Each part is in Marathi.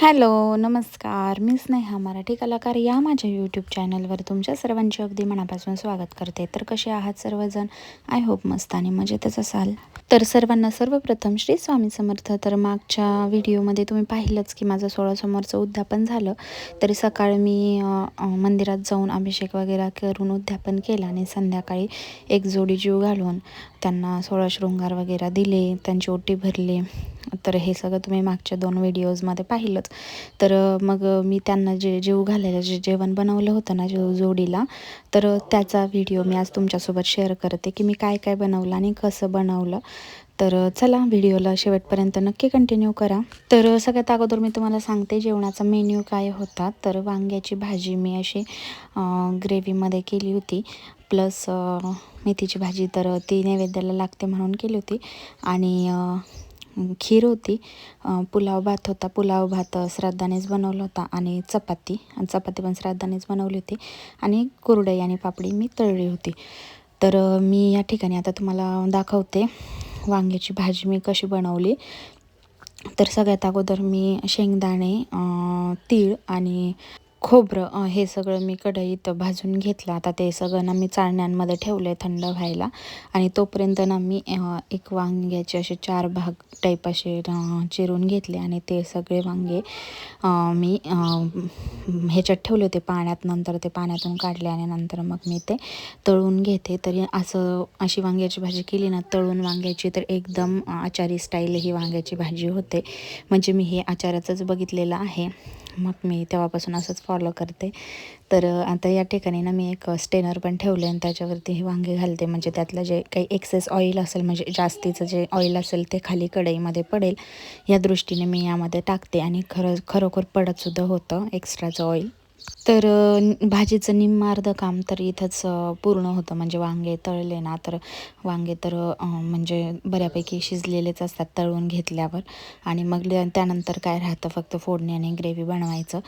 हॅलो नमस्कार. मी स्नेहा मराठी कलाकार या माझ्या यूट्यूब चॅनलवर तुमच्या सर्वांचे अगदी मनापासून स्वागत करते. तर कसे आहात सर्वजण? आय होप मस्त आणि मजेतच असाल. तर सर्वांना सर्वप्रथम श्री स्वामी समर्थ. तर मागच्या व्हिडिओमध्ये तुम्ही पाहिलंच की माझं सोळासमोरचं उद्यापन झालं. तरी सकाळी मी मंदिरात जाऊन अभिषेक वगैरे करून उद्यापन केलं आणि संध्याकाळी एक जोडी जीव घालून त्यांना सोळा शृंगार वगैरे दिले त्यांची ओटी भरली. तर हे सगळं तुम्ही मागच्या दोन व्हिडिओजमध्ये पाहिलंच तर मग मी त्यांना जे जेव घालायला जे जेवण बनवलं होतं ना जो जोडीला तर त्याचा व्हिडिओ मी आज तुमच्यासोबत शेअर करते की मी काय काय बनवलं आणि कसं बनवलं. तर चला व्हिडिओला शेवटपर्यंत नक्की कंटिन्यू करा. तर सगळ्यात अगोदर मी तुम्हाला सांगते जेवणाचा मेन्यू काय होता. तर वांग्याची भाजी मी अशी ग्रेव्हीमध्ये केली होती. प्लस मेथीची भाजी तर ती नैवेद्याला लागते म्हणून केली होती. आणि खीर होती. पुलाव भात होता. पुलाव भात श्राद्धानेच बनवला होता आणि चपाती. आणि चपाती पण श्राद्धानेच बनवली होती. आणि कुरडई आणि पापडी मी तळली होती. तर मी या ठिकाणी आता तुम्हाला दाखवते. वांग्याची भाजी मी कशी बनवली. तर सगळ्यात अगोदर मी शेंगदाणे तीळ आणि खोबरं हे सगळं मी कढईत भाजून घेतलं. आता ते सगळं ना मी चाळण्यांमध्ये ठेवलं आहे थंड व्हायला. आणि तोपर्यंत ना मी एक वांग्याचे असे चार भाग टाईप असे चिरून घेतले. आणि ते सगळे वांगे मी ह्याच्यात ठेवले होते. पाण्यात नंतर ते पाण्यातून काढले आणि नंतर मग मी ते तळून घेते. तरी असं अशी वांग्याची भाजी केली ना तळून वांग्याची तर एकदम आचारी स्टाईल ही वांग्याची भाजी होते. म्हणजे मी हे आचाराचंच बघितलेलं आहे. मग मी तेव्हापासून असंच फॉलो करते. तर आता या ठिकाणी ना मी एक स्टेनर पण ठेवले आणि त्याच्यावरती हे वांगे घालते. म्हणजे त्यातलं जे काही एक्सेस ऑइल असेल म्हणजे जास्तीचं जे ऑइल असेल ते खाली कढईमध्ये पडेल. या दृष्टीने मी यामध्ये टाकते आणि खरं खरोखर पडतसुद्धा होतं एक्स्ट्राचं ऑइल तर भाजीचं निम्म अर्ध काम तर इथंच पूर्ण होतं. म्हणजे वांगे तळले ना तर वांगे तर म्हणजे बऱ्यापैकी शिजलेलेच असतात तळून घेतल्यावर. आणि मग त्यानंतर काय राहतं? फक्त फोडणी आणि ग्रेव्ही बनवायचं.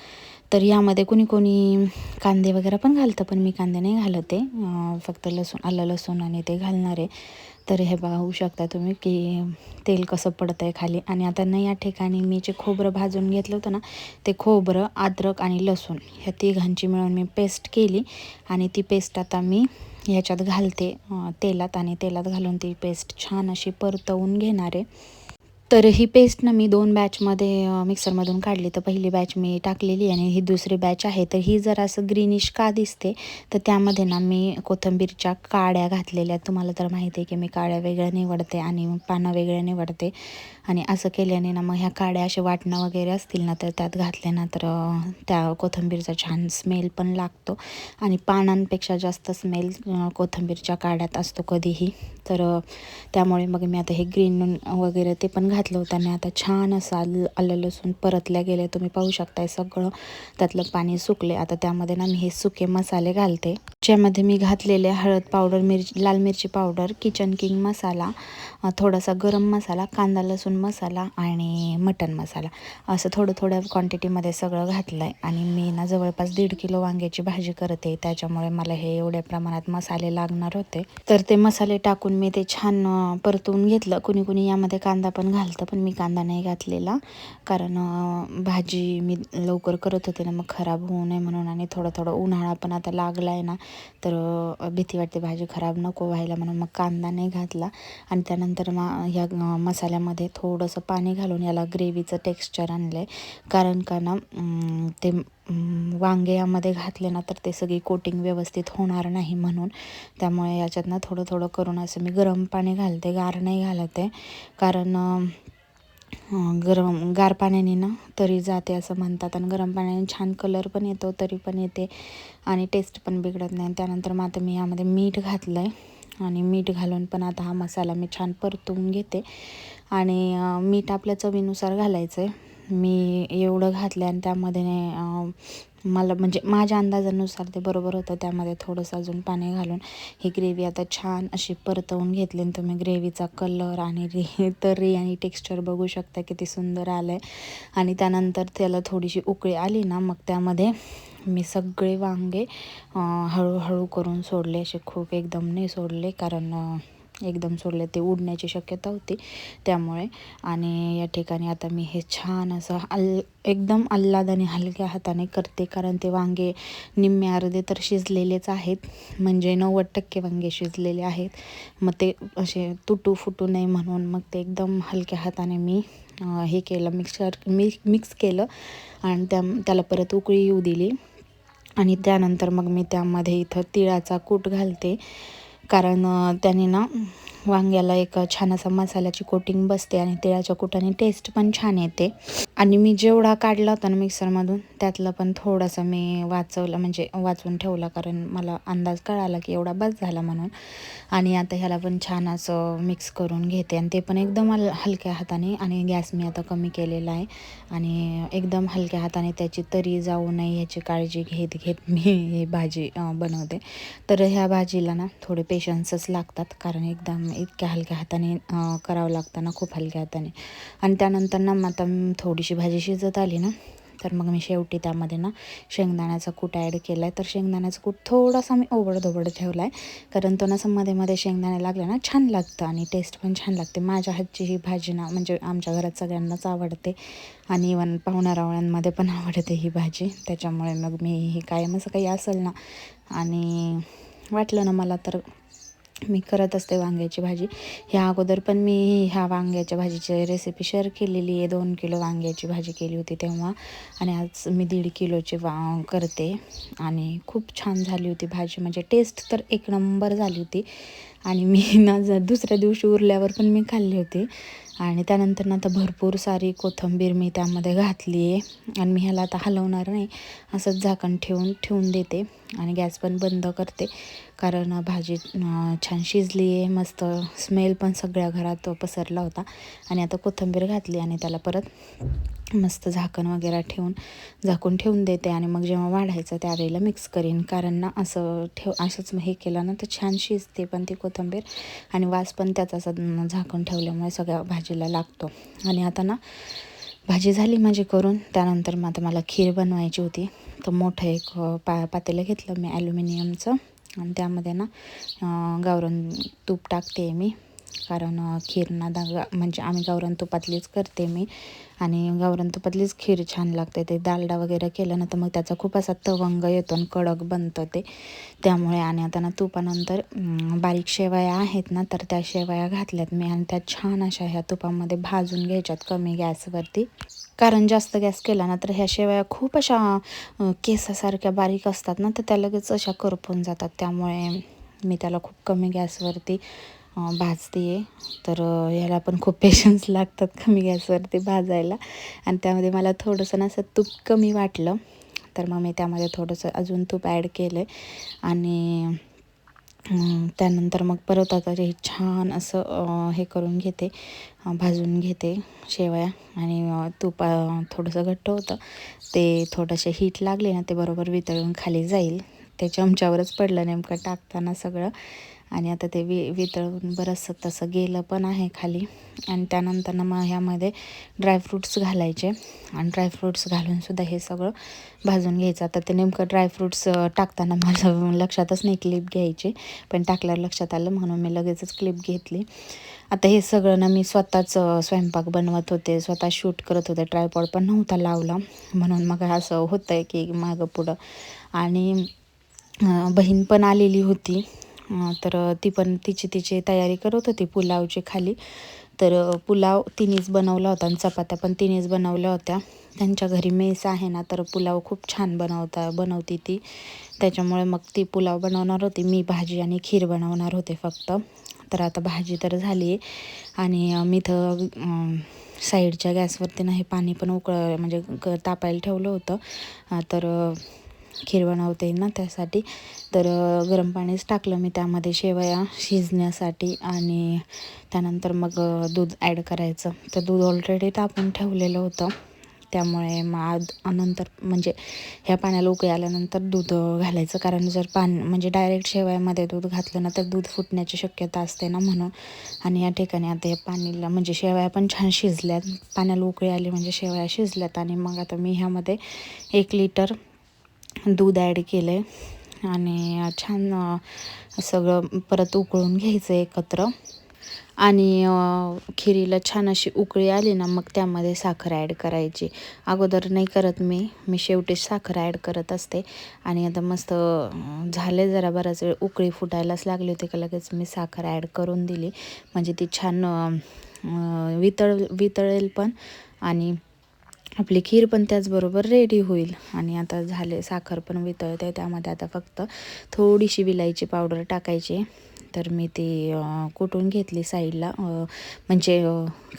तर यामध्ये कोणी कोणी कांदे वगैरे पण घालतं पण मी कांदे नाही घालते फक्त लसूण आलं लसूण आणि ते घालणार. आहे तर हे बघू शकता तुम्ही की तेल कसं पडतं आहे खाली. आणि आता न या ठिकाणी मी जे खोबरं भाजून घेतलं होतं ना ते खोबरं अद्रक आणि लसूण ह्या तिघांची मिळून मी पेस्ट केली. आणि ती पेस्ट आता मी ह्याच्यात घालते तेलात. आणि तेलात घालून ती पेस्ट छान अशी परतवून घेणार आहे. तर ही पेस्ट ना मी दोन बॅचमध्ये मिक्सरमधून काढली. तर पहिली बॅच मी टाकलेली आणि ही दुसरी बॅच आहे. तर ही जर असं ग्रीनिश का दिसते? तर त्यामध्ये ना मी कोथंबीरच्या काड्या घातलेल्या तुम्हाला तर माहिती आहे की मी काड्या वेगळ्या निवडते आणि पानं वेगळ्या निवडते. आणि असं केल्याने ना मग ह्या काड्या असे वाटणं वगैरे असतील ना तर त्यात घातले ना तर त्या कोथंबीरचा छान स्मेल पण लागतो. आणि पानांपेक्षा जास्त स्मेल कोथंबीरच्या काड्यात असतो कधीही. तर त्यामुळे मग मी आता हे ग्रीन वगैरे ते पण घातलं होतं आणि आता छान असं आलं आलं लसूण परतल्या गेले तुम्ही पाहू शकताय सगळं. त्यातलं पाणी सुकले आता त्यामध्ये ना मी हे सुके मसाले घालते. ज्यामध्ये मी घातलेले हळद पावडर मिरची लाल मिरची पावडर किचन किंग मसाला थोडासा गरम मसाला कांदा लसूण मसाला आणि मटन मसाला. असं थोडं थोड्या क्वांटिटीमध्ये सगळं घातलं आहे आणि मी ना जवळपास दीड किलो वांग्याची भाजी करते. त्याच्यामुळे मला हे एवढ्या प्रमाणात मसाले लागणार होते. तर ते मसाले टाकून मी ते छान परतवून घेतलं. कुणी कुणी यामध्ये कांदा पण घालतं पण मी कांदा नाही घातलेला. कारण भाजी मी लवकर करत होते ना मग खराब होऊ नये म्हणून आणि थोडं थोडं उन्हाळा पण आता लागला आहे ना तर भीती वाटते भाजी खराब नको व्हायला म्हणून मग कांदा नाही घातला. आणि त्यानंतर मग ह्या मसाल्यामध्ये थोडंसं पाणी घालून याला ग्रेव्हीचं टेक्स्चर आणलं आहे कारण का ना ते वांगे यामध्ये घातले ना तर ते सगळी कोटिंग व्यवस्थित होणार नाही म्हणून. त्यामुळे याच्यात ना थोडं थोडं करून असं मी गरम पाणी घालते गार नाही घालते. कारण गरम गार पाण्याने ना तरी जाते असं म्हणतात. आणि गरम पाण्याने छान कलर पण येतो तरी पण येते. आणि टेस्ट पण बिघडत नाही. त्यानंतर मग आता मी यामध्ये मीठ घातलं आहे आणि मीठ घालून पण आता हा मसाला मी छान परतवून घेते. आणि मीठ आपल्या चवीनुसार घालायचं आहे मी एवढं घातलं आणि त्यामध्ये मला म्हणजे माझ्या अंदाजानुसार ते बरोबर होतं. त्यामध्ये थोडंसं अजून पाणी घालून ही ग्रेव्ही आता छान अशी परतवून घेतली आणि तुम्ही ग्रेव्हीचा कलर आणि रे तर्री आणि टेक्स्चर बघू शकता किती सुंदर आलं आहे आणि त्यानंतर त्याला थोडीशी उकळी आली ना मग त्यामध्ये मी सगळे वांगे हळूहळू करून सोडले. असे खूप एकदम नाही सोडले कारण एकदम सोडले ते उडण्याची शक्यता होती त्यामुळे. आणि या ठिकाणी आता मी हे छान असं अल एकदम आल्हादाने हलक्या हाताने करते कारण ते वांगे निम्मे अर्धे तर शिजलेलेच आहेत. म्हणजे नव्वद टक्के वांगे शिजलेले आहेत. मग ते असे तुटू फुटू नये म्हणून मग ते एकदम हलक्या हाताने मी हे केलं मिक्सर मी मिक्स केलं. आणि त्या त्याला परत उकळी येऊ दिली. आणि त्यानंतर मग मी त्यामध्ये इथं तिळाचा कूट घालते. कारण त्याने ना वांग्याला एक छान असा मसाल्याची कोटिंग बसते आणि तिळाच्या कुटाने टेस्ट पण छान येते. आणि मी जेवढा काढला होता ना मिक्सरमधून त्यातलं पण थोडंसं मी वाचवलं म्हणजे वाचवून ठेवला कारण मला अंदाज कळाला की एवढा बस झाला म्हणून. आणि आता ह्याला पण छान असं मिक्स करून घेते आणि ते पण एकदम हलक्या हाताने आणि गॅस मी आता कमी केलेला आहे. आणि एकदम हलक्या हाताने त्याची तरी जाऊ नये ह्याची काळजी घेत घेत मी ही भाजी बनवते. तर ह्या भाजीला ना थोडे पेशन्सच लागतात कारण एकदम इतक्या हलक्या हाताने करावं लागतं ना खूप हलक्या हाताने. आणि त्यानंतर ना मग आता थोडीशी भाजी शिजत आली ना तर मग मी शेवटी त्यामध्ये ना शेंगदाण्याचा कूट ॲड केला आहे तर शेंगदाण्याचा कूट थोडासा मी ओबडधोबड ठेवला आहे कारण तो ना मध्ये मध्ये शेंगदाणे लागले ना छान लागतं आणि टेस्ट पण छान लागते. माझ्या हातची ही भाजी ना म्हणजे आमच्या घरात सगळ्यांनाच आवडते आणि इवन पाहुणारावळ्यांमध्ये पण आवडते ही भाजी. त्याच्यामुळे मग मी ही कायम असं काही असेल ना आणि वाटलं ना मला तर मी करत असते वांग्याची भाजी. ह्या अगोदर पण मी ह्या वांग्याच्या भाजीची रेसिपी शेअर केलेली आहे. दोन किलो वांग्याची भाजी केली होती तेव्हा आणि आज मी दीड किलोची वा करते. आणि खूप छान झाली होती भाजी. म्हणजे टेस्ट तर एक नंबर झाली होती. आणि मी ना दुसऱ्या दिवशी उरल्यावर पण मी खाल्ली होती. आणि त्यानंतर ना आता भरपूर सारी कोथिंबीर मी त्यामध्ये घातली आहे. आणि मी ह्याला आता हलवणार नाही असंच झाकण ठेवून ठेवून देते. आणि गॅस पण बंद करते कारण भाजी छान शिजली आहे. मस्त स्मेल पण सगळ्या घरात पसरला होता. आणि आता कोथिंबीर घातली आणि त्याला परत मस्त झाकण वगैरे ठेवून झाकून ठेवून देते आणि मग जेव्हा वाढायचं त्यावेळेला मिक्स करीन. कारण ना असं ठेव असंच हे केलं ना तर छान शिजते पण ती कोथिंबीर आणि वास पण त्याचा असं झाकून ठेवल्यामुळे सगळ्या भाजीला लागतो. आणि आता ना भाजी झाली माझी करून. त्यानंतर मग आता मला खीर बनवायची होती. तर मोठं एक पा पातेलं घेतलं मी ॲल्युमिनियमचं आणि त्यामध्ये ना गावरण तूप टाकते मी. कारण खीर ना म्हणजे आम्ही गावरण तुपातलीच करते मी. आणि गावरण तुपातलीच खीर छान लागते. ते दालडा वगैरे केलं ना तर मग त्याचा खूप असा तवंग येतो आणि कडक बनतं ते. त्यामुळे आणि आता ना तुपानंतर बारीक शेवया आहेत ना तर त्या शेवया घातल्यात मी आणि त्या छान अशा ह्या तुपामध्ये भाजून घ्यायच्यात कमी गॅसवरती. कारण जास्त गॅस केला ना तर ह्या शेवया खूप अशा केसासारख्या बारीक असतात ना तर त्या लगेच अशा करपून जातात. त्यामुळे मी त्याला खूप कमी गॅसवरती भाजते आहे तर ह्याला पण खूप पेशन्स लागतात कमी गॅसवरती भाजायला. आणि त्यामध्ये मला थोडंसं ना असं तूप कमी वाटलं. तर मग मी त्यामध्ये थोडंसं अजून तूप ॲड केलं आहे आणि त्यानंतर मग परत आता हे छान असं हे करून घेते भाजून घेते शेवया. आणि तूप थोडंसं घट्ट होतं. ते थोडंसे हीट लागले ना ते बरोबर वितळून खाली जाईल. ते चमच्यावरच पडलं नेमकं टाकताना सगळं. आणि आता ते वि वितळून बरंचसं तसं गेलं पण आहे खाली. आणि त्यानंतर मग ह्यामध्ये ड्रायफ्रूट्स घालायचे. आणि ड्रायफ्रूट्स घालूनसुद्धा हे सगळं भाजून घ्यायचं. आता ते नेमकं ड्रायफ्रूट्स टाकताना माझं लक्षातच नाही क्लिप घ्यायची. पण टाकल्यावर लक्षात आलं म्हणून मी लगेचच क्लिप घेतली. आता हे सगळं ना मी स्वतःच स्वयंपाक बनवत होते. स्वतः शूट करत होते. ट्रायपॉड पण नव्हता लावला. म्हणून मग असं होतं आहे की मागं पुढं. आणि बहीण पण आलेली होती. तर ती पण तिची तिची तयारी करत होती पुलावची खाली. तर पुलाव तिनेच बनवला होता आणि चपात्या पण तिनेच बनवल्या होत्या. त्यांच्या घरी मेस आहे ना तर पुलाव खूप छान बनवता बनवती ती. त्याच्यामुळे मग ती पुलाव बनवणार होती. मी भाजी आणि खीर बनवणार होते फक्त. तर आता भाजी तर झाली आहे. आणि मी तर साईडच्या गॅसवरती नाही पाणी पण उकळ म्हणजे तापायला ठेवलं होतं. तर खीर बनवते ना त्यासाठी. तर गरम पाणीच टाकलं मी त्यामध्ये शेवया शिजण्यासाठी आणि त्यानंतर मग दूध ॲड करायचं. तर दूध ऑलरेडी तापून ठेवलेलं होतं. त्यामुळे मग नंतर म्हणजे ह्या पाण्याला उकळी आल्यानंतर दूध घालायचं. कारण जर पान म्हणजे डायरेक्ट शेवयामध्ये दूध घातलं ना तर दूध फुटण्याची शक्यता असते ना म्हणून. आणि या ठिकाणी आता या पाणीला म्हणजे शेवया पण छान शिजल्यात. पाण्याला उकळी आली म्हणजे शेवया शिजल्यात. आणि मग आता मी ह्यामध्ये एक लिटर दूध ॲड केलं आहे आणि छान सगळं परत उकळून घ्यायचं एकत्र. आणि खिरीला छान अशी उकळी आली ना मग त्यामध्ये साखर ॲड करायची. अगोदर नाही करत मी मी शेवटी साखर ॲड करत असते. आणि आता मस्त झाले जरा बराच वेळ उकळी फुटायलाच लागली होती का लगेच मी साखर ॲड करून दिली. म्हणजे ती छान वितळ वितळेल पण. आणि आपली खीर पण त्याचबरोबर रेडी होईल. आणि आता झाले साखर पण वितळते त्यामध्ये. आता फक्त थोडीशी विलायची पावडर टाकायची. तर मी ती कुटून घेतली साईडला म्हणजे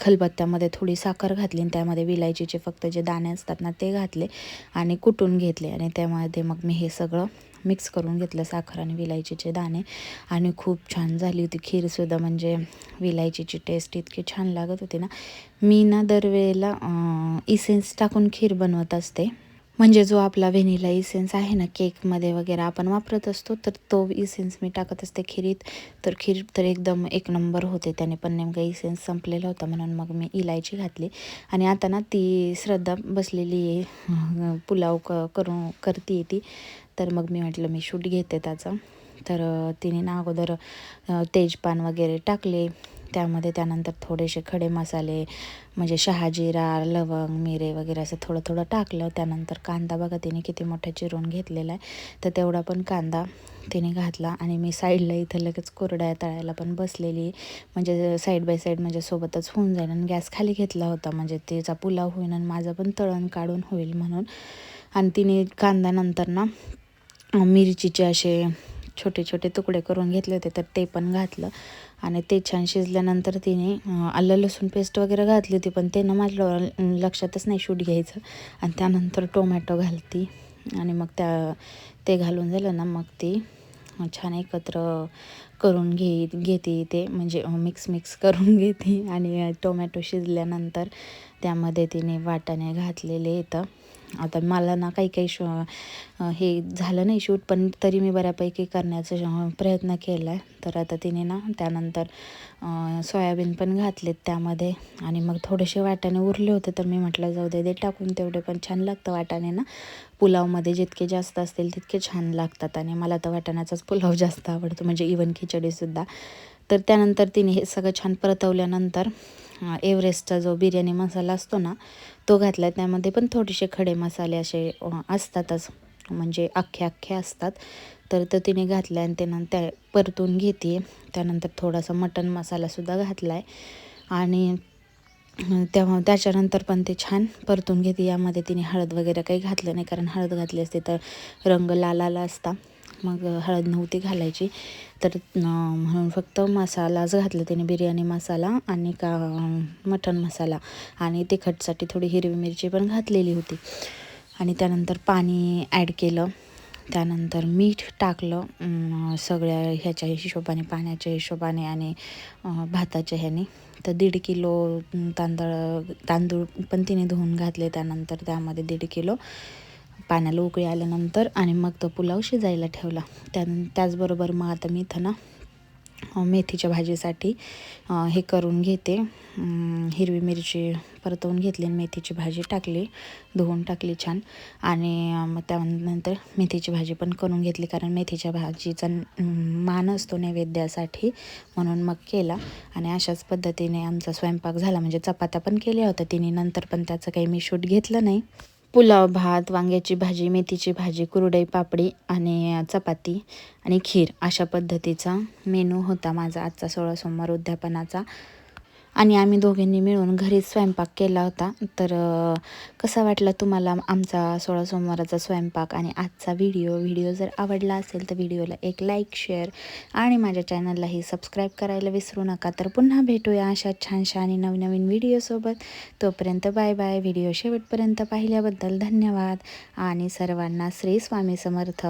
खलबत्त्यामध्ये थोडी साखर घातली आणि त्यामध्ये विलायचीचे फक्त जे दाणे असतात ना ते घातले आणि कुटून घेतले. आणि त्यामध्ये मग मी हे सगळं मिक्स करून घेतलं साखर आणि विलायचीचे दाणे. आणि खूप छान झाली होती खीरसुद्धा म्हणजे विलायचीची टेस्ट इतकी छान लागत होती ना. मी ना दरवेळेला इसेन्स टाकून खीर बनवत असते. म्हणजे जो आपला व्हेनिला इसेन्स आहे ना केकमध्ये वगैरे आपण वापरत असतो तर तो इसेन्स मी टाकत असते खिरीत. तर खीर तर एकदम एक नंबर होते त्याने पण नेमका इसेन्स संपलेला होता म्हणून मग मी इलायची घातली. आणि आता ना ती श्रद्धा बसलेली आहे पुलाव क करून करते ती. तर मग मी म्हटलं मी शूट घेते त्याचं. तर तिने ना अगोदर तेजपान वगैरे टाकले. त्यामध्ये त्यानंतर थोडेसे खडे मसाले म्हणजे शहाजिरा लवंग मिरे वगैरे असं थोडं थोडं टाकलं. त्यानंतर कांदा बघा तिने किती मोठा चिरून घेतलेला आहे. तर तेवढा पण कांदा तिने घातला आणि मी साईडला इथं लगेच कोरड्या तळायला पण बसलेली. म्हणजे साईड बाय साईड म्हणजे सोबतच होऊन जाईल आणि गॅस खाली घेतला होता. म्हणजे तिचा पुलाव होईल आणि माझं पण तळण काढून होईल म्हणून. आणि तिने कांदा नंतर ना मिरचीचे असे छोटे छोटे तुकडे करून घेतले होते तर ते पण घातलं. आणि ते छान शिजल्यानंतर तिने आलं लसूण पेस्ट वगैरे घातली होती पण ते न माझ्या लक्षातच नाही शूट घ्यायचं. आणि त्यानंतर टोमॅटो घालती. आणि मग त्या ते घालून झालं ना मग ती छान एकत्र करून घे घेते ते म्हणजे मिक्स मिक्स करून घेते. आणि टोमॅटो शिजल्यानंतर त्यामध्ये तिने वाटाणे घातलेले येतं आता मला ना काही काही शो हे झालं नाही शूट पण तरी मी बऱ्यापैकी करण्याचा प्रयत्न केला आहे तर आता तिने ना त्यानंतर सोयाबीन पण घातलेत त्यामध्ये. आणि मग थोडेसे वाटाणे उरले होते तर मी म्हटलं जाऊ दे ते टाकून तेवढे. पण छान लागतं वाटाणे ना. पुलावमध्ये जितके जास्त असतील तितके छान लागतात. आणि मला तर वाटाण्याचाच पुलाव जास्त आवडतो म्हणजे इवन खिचडीसुद्धा. तर त्यानंतर तिने हे सगळं छान परतवल्यानंतर एव्हरेस्टचा जो बिर्याणी मसाला असतो ना तो घातला त्यामध्ये पण थोडेसे खडे मसाले असे असतातच. म्हणजे अख्खे अख्खे असतात. तर तो तिने घातला आणि त्यानं त्या परतून घेते. त्यानंतर थोडासा मटन मसालासुद्धा घातला आहे आणि तेव्हा त्याच्यानंतर पण ते छान परतून घेते. यामध्ये तिने हळद वगैरे काही घातलं नाही कारण हळद घातली असते तर रंग लाल आला असता. मग हळद नव्हती घालायची. तर म्हणून फक्त मसालाच घातला त्याने बिर्याणी मसाला आणि का मटण मसाला. आणि तिखटसाठी थोडी हिरवी मिरची पण घातलेली होती. आणि त्यानंतर पाणी ॲड केलं. त्यानंतर मीठ टाकलं. सगळ्या ह्याच्या हिशोबाने पाण्याच्या हिशोबाने आणि भाताच्या ह्याने. तर दीड किलो तांदळ तांदूळ पण तिने धुवून घातले. त्यानंतर त्यामध्ये दीड किलो पाण्याला उकळी आल्यानंतर आणि मग तो पुलाव शिजायला ठेवला. त्या त्याचबरोबर मग आता मी इथं ना मेथीच्या भाजीसाठी हे करून घेते. हिरवी मिरची परतवून घेतली आणि मेथीची भाजी टाकली. धुवून टाकली छान. आणि मग त्यानंतर मेथीची भाजी पण करून घेतली कारण मेथीच्या भाजीचा मान असतो नैवेद्यासाठी म्हणून मग केला. आणि अशाच पद्धतीने आमचा स्वयंपाक झाला. म्हणजे चपात्या पण केल्या होत्या. तिने नंतर पण त्याचं काही मी शूट घेतलं नाही. पुलाव भात वांग्याची भाजी मेथीची भाजी कुरडई पापडी आणि चपाती आणि खीर अशा पद्धतीचा मेनू होता माझा आजचा सोळा सोमवार उद्यापनाचा. आणि आम्ही दोघींनी मिळून घरीच स्वयंपाक केला होता. तर कसा वाटला तुम्हाला आमचा सोळा सोमवाराचा स्वयंपाक? आणि आजचा व्हिडिओ व्हिडिओ जर आवडला असेल तर व्हिडिओला एक लाईक शेअर आणि माझ्या चॅनललाही सबस्क्राईब करायला विसरू नका. तर पुन्हा भेटूया अशा छानशा आणि नवनवीन व्हिडिओसोबत तोपर्यंत बाय बाय व्हिडिओ शेवटपर्यंत पाहिल्याबद्दल धन्यवाद. आणि सर्वांना श्री स्वामी समर्थ.